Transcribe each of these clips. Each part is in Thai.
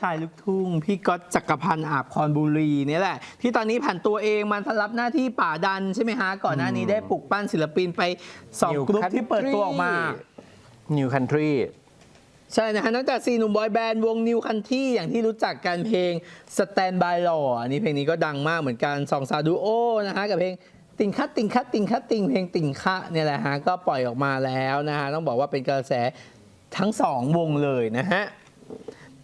ชายลูกทุ่งพี่ก๊อตจักรพันธ์อาบคอนบุรีเนี่ยแหละ ที่ตอนนี้ผ่านตัวเองมารับหน้าที่ป่าดันใช่ไหมฮะ ก่อนหน้านี้ได้ปลุกปั้นศิลปินไปสอง New กรุ๊ปที่เปิดตัวออกมา New Country ใช่นะฮะนอกจากสี่หนุ่มบอยแบนด์วงนิวคันที่อย่างที่รู้จักกันเพลง Stand by Law อันนี้เพลงนี้ก็ดังมากเหมือนกันสองสาวดูโอนะฮะกับเพลงติงคัดติงคัดติงคัดติงเพลงติงคะเนี่ยแหละฮะก็ปล่อยออกมาแล้วนะฮะต้องบอกว่าเป็นกระแสทั้งสองวงเลยนะฮะ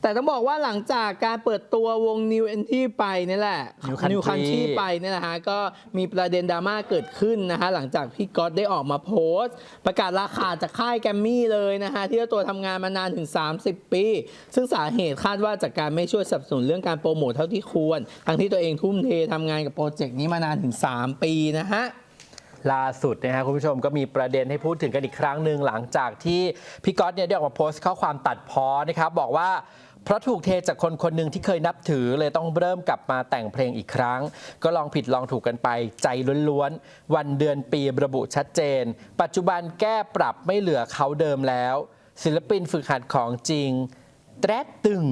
แต่ต้องบอกว่าหลังจากการเปิดตัววง New Entry ไปนี่แหละ New Country New Country ไปเนี่ยนะฮะก็มีประเด็นดราม่าเกิดขึ้นนะฮะหลังจากพี่ก๊อตได้ออกมาโพสต์ ประกาศราคาจากค่ายแกรมมี่เลยนะฮะที่เจ้าตัวทำงานมานานถึง 30 ปี ซึ่งสาเหตุคาดว่าจากการไม่ช่วยสนับสนุนเรื่องการโปรโมทเท่าที่ควร ทั้งที่ตัวเองทุ่มเททำงานกับโปรเจกต์นี้มานานถึง 3 ปีนะฮะ ล่าสุดนะฮะคุณผู้ชมก็มีประเด็นให้พูดถึงกันอีกครั้งหนึ่งหลังจากที่พี่ก๊อตเนี่ยได้ออกมาโพสต์ข้อความตัดพ้อนะครับบอกว่าเพราะถูกเทจากคนคนหนึ่งที่เคยนับถือเลยต้องเริ่มกลับมาแต่งเพลงอีกครั้ง ก็ลองผิดลองถูกกันไปใจล้วนๆ วันเดือนปีระบุชัดเจน ปัจจุบันแก้ปรับไม่เหลือเขาเดิมแล้ว ศิลปินฝึกหัดของจริง แตรตึง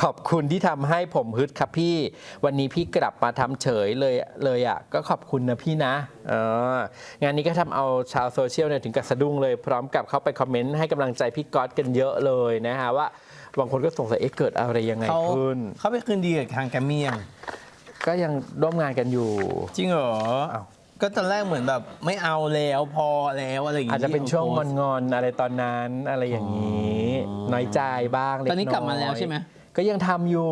ขอบคุณที่ทำให้ผมฮึดครับพี่ วันนี้พี่กลับมาทำเฉยเลยเลยอะ ก็ขอบคุณนะพี่นะเอองานนี้ก็ทำเอาชาวโซเชียลเนี่ยถึงกับสะดุ้งเลย พร้อมกับเข้าไปคอมเมนต์ให้กำลังใจพี่ก๊อตกันเยอะเลยนะฮะว่าบางคนก็สงสัยเอ๊ะเกิดอะไรยังไงเขาขึ้น เขาไปคืนดีกับทางแกรมมี่ยังก็ยังร่วมงานกันอยู่ จริงเหรออ้าว ก็ตอนแรกเหมือนแบบไม่เอาแล้วพอแล้วอะไรอย่างอาจงี้จะเป็นช่วงที่งขาอนโพสต์งอนๆอะไรตอนนั้นอะไรอย่างนี้ น้อยใจบ้างเล็กตอนนี้กลับมาแล้วใช่ไหม ก็ยังทำอยู่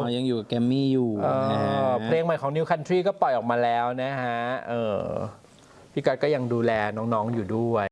อ๋อยังอยู่กับแกรมมี่อยู่เอนะฮะ อเพลงใหม่ของ New Country ก็ปล่อยออกมาแล้วนะฮะเออพี่กัดก็ยังดูแลน้องๆอยู่ด้วย